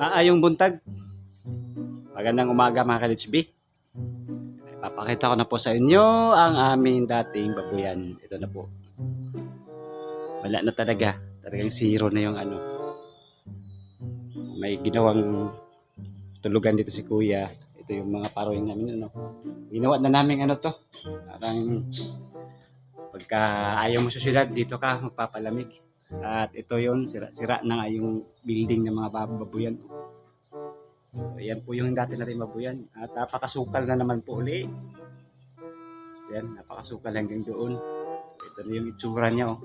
Maayong buntag. Magandang umaga mga ka-HB. Papakita ko na po sa inyo ang aming dating babuyan. Ito na po. Wala na talaga. Talagang zero na yung ano. May ginawang tulugan dito si kuya. Ito yung mga paroy namin. Ano. Ginawa na namin ano to. Parang pagka ayaw mo sa syudad, dito ka magpapalamig. At ito yon sira-sira na nga yung building ng mga bab- babuyan. So, po yung dati natin babuyan. At napakasukal na naman po uli. Yan, napakasukal hanggang doon. Ito na yung itsura niya. Oh.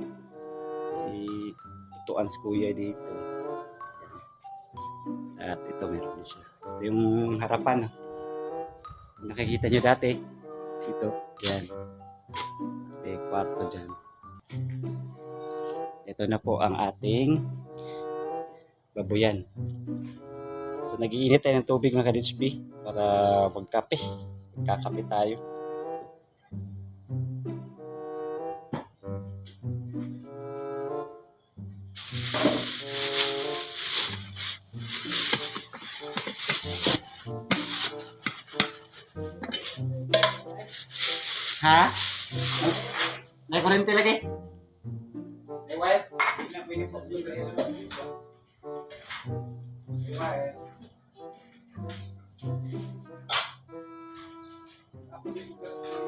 Si tutuan si kuya dito. At ito meron din siya. Ito yung harapan. Kung Nakikita niyo dati. Ito. Yan. May kwarto dyan. Ito na po ang ating babuyan. So, nag-iinit tayo ng tubig mga ka-DHB para magkape. Magkakape tayo. Ha? May kurente lagi? Wire? Hindi na po yung. May wire. Ako din bukas na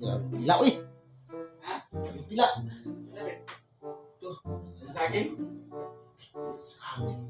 yan. Pila, uy! Ha? Pila! Sa akin? Ako